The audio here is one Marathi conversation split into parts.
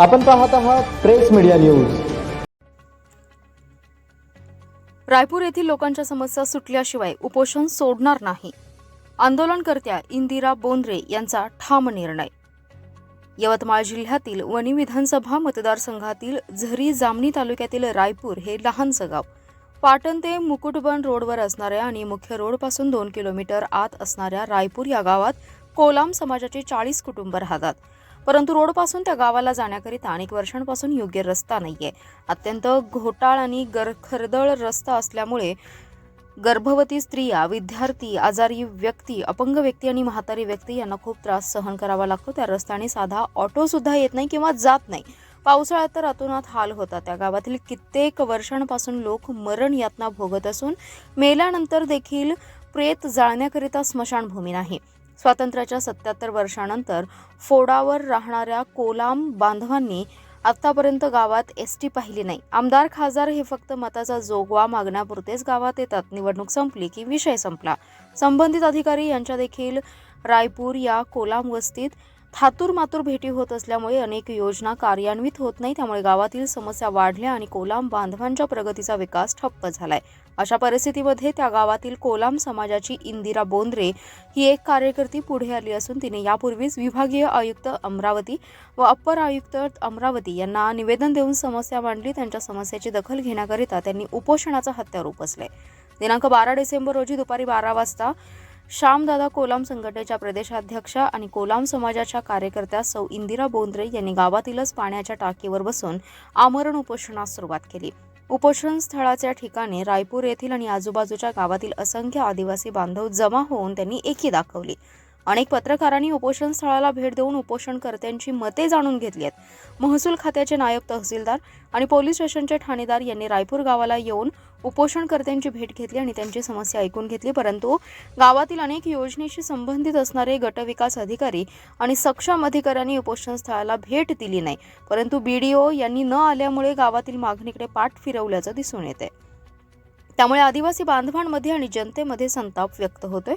आपण पाहत आहात प्रेस मीडिया न्यूज. रायपूर येथील लोकांच्या समस्या सुटल्याशिवाय उपोषण सोडणार नाही. आंदोलनकर्त्या इंदिरा बोंद्रे यांचा ठाम निर्णय. यवतमाळ जिल्ह्यातील वणी विधानसभा मतदारसंघातील झरी जामणी तालुक्यातील रायपूर हे लहानसं गाव. पाटण ते मुकुटबन रोडवर असणाऱ्या आणि मुख्य रोडपासून दोन किलोमीटर आत असणाऱ्या रायपूर या गावात कोलाम समाजाचे चाळीस कुटुंब राहतात. परंतु रोडपासून त्या गावाला जाण्याकरिता अनेक वर्षांपासून योग्य रस्ता नाहीये. अत्यंत घोटाळ आणि गर खरदळ रस्ता असल्यामुळे गर्भवती स्त्रिया विद्यार्थी आजारी व्यक्ती अपंग व्यक्ती आणि म्हातारी व्यक्ती यांना खूप त्रास सहन करावा लागतो. त्या रस्त्याने साधा ऑटो सुद्धा येत नाही किंवा जात नाही. पावसाळ्यात तर अतोनात हाल होता त्या गावातील कित्येक वर्षांपासून लोक मरण यातना भोगत असून मेल्यानंतर देखील प्रेत जाळण्याकरिता स्मशानभूमी नाही. स्वातंत्र्याच्या सत्याहत्तर वर्षानंतर फोडावर राहणाऱ्या कोलाम बांधवांनी आतापर्यंत गावात एस टी पाहिली नाही. आमदार खासदार हे फक्त मताचा जोगवा मागण्यापुरतेच गावात येतात. निवडणूक संपली की विषय संपला. संबंधित अधिकारी यांच्या देखील रायपूर या कोलाम वस्तीत थातूर मातूर भेटी होत असल्यामुळे अनेक योजना कार्यान्वित होत नाही. त्यामुळे गावातील समस्या वाढल्या आणि कोलाम बांधवांच्या प्रगतीचा विकास ठप्प झालाय. अशा परिस्थितीमध्ये त्या गावातील कोलाम समाजाची इंदिरा बोंद्रे ही एक कार्यकर्ती पुढे आली असून तिने यापूर्वीच विभागीय आयुक्त अमरावती व अप्पर आयुक्त अमरावती यांना निवेदन देऊन समस्या मांडली. त्यांच्या समस्येची दखल घेण्याकरिता त्यांनी उपोषणाचा हत्यार उपसले दिनांक बारा डिसेंबर रोजी दुपारी बारा वाजता श्यामदादा कोलाम संघटनेच्या प्रदेशाध्यक्षा आणि कोलाम समाजाच्या कार्यकर्त्या सौ इंदिरा बोंद्रे यांनी गावातीलच पाण्याच्या टाकीवर बसून आमरण उपोषणास सुरुवात केली. उपोषण स्थळाच्या ठिकाणी रायपूर येथील आणि आजूबाजूच्या गावातील असंख्य आदिवासी बांधव जमा होऊन त्यांनी एकी दाखवली. अनेक पत्रकारांनी उपोषण स्थळाला भेट देऊन उपोषणकर्त्यांची मते जाणून घेतली आहेत. महसूल खात्याचे नायब तहसीलदार आणि पोलीस स्टेशनचे ठाणेदार यांनी रायपूर गावाला येऊन उपोषणकर्त्यांची भेट घेतली आणि त्यांची समस्या ऐकून घेतली. परंतु गावातील अनेक योजनेशी संबंधित असणारे गटविकास अधिकारी आणि सक्षम अधिकाऱ्यांनी उपोषण स्थळाला भेट दिली नाही. परंतु बीडीओ यांनी न आल्यामुळे गावातील मागणीकडे पाठ फिरवल्याचं दिसून येते त्यामुळे आदिवासी बांधवांमध्ये आणि जनतेमध्ये संताप व्यक्त होतोय.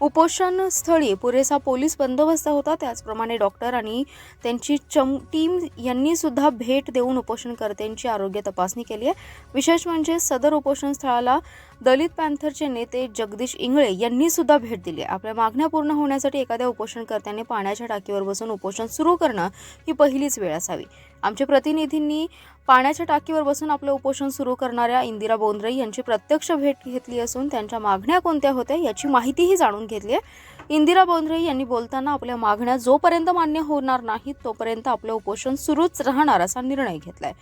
उपोषण स्थळी पुरेसा पोलीस बंदोबस्त होता. त्याचप्रमाणे डॉक्टर आणि त्यांची चम टीम यांनी सुद्धा भेट देऊन उपोषणकर्त्यांची आरोग्य तपासणी केली आहे. विशेष म्हणजे सदर उपोषण स्थळाला दलित पॅन्थरचे नेते जगदीश इंगळे यांनी सुद्धा भेट दिली. आहे आपल्या मागण्या पूर्ण होण्यासाठी एखाद्या उपोषणकर्त्याने पाण्याच्या टाकीवर बसून उपोषण सुरू करणं ही पहिलीच वेळ असावी. आमच्या प्रतिनिधींनी पाण्याच्या टाकीवर बसून आपलं उपोषण सुरू करणाऱ्या इंदिरा बोंद्रे यांची प्रत्यक्ष भेट घेतली असून त्यांच्या मागण्या कोणत्या होत्या याची माहितीही जाणून घेतली आहे. इंदिरा बोंद्रे यांनी बोलताना आपल्या मागण्या जोपर्यंत मान्य होणार नाहीत तोपर्यंत आपलं उपोषण सुरूच राहणार असा निर्णय घेतलाय.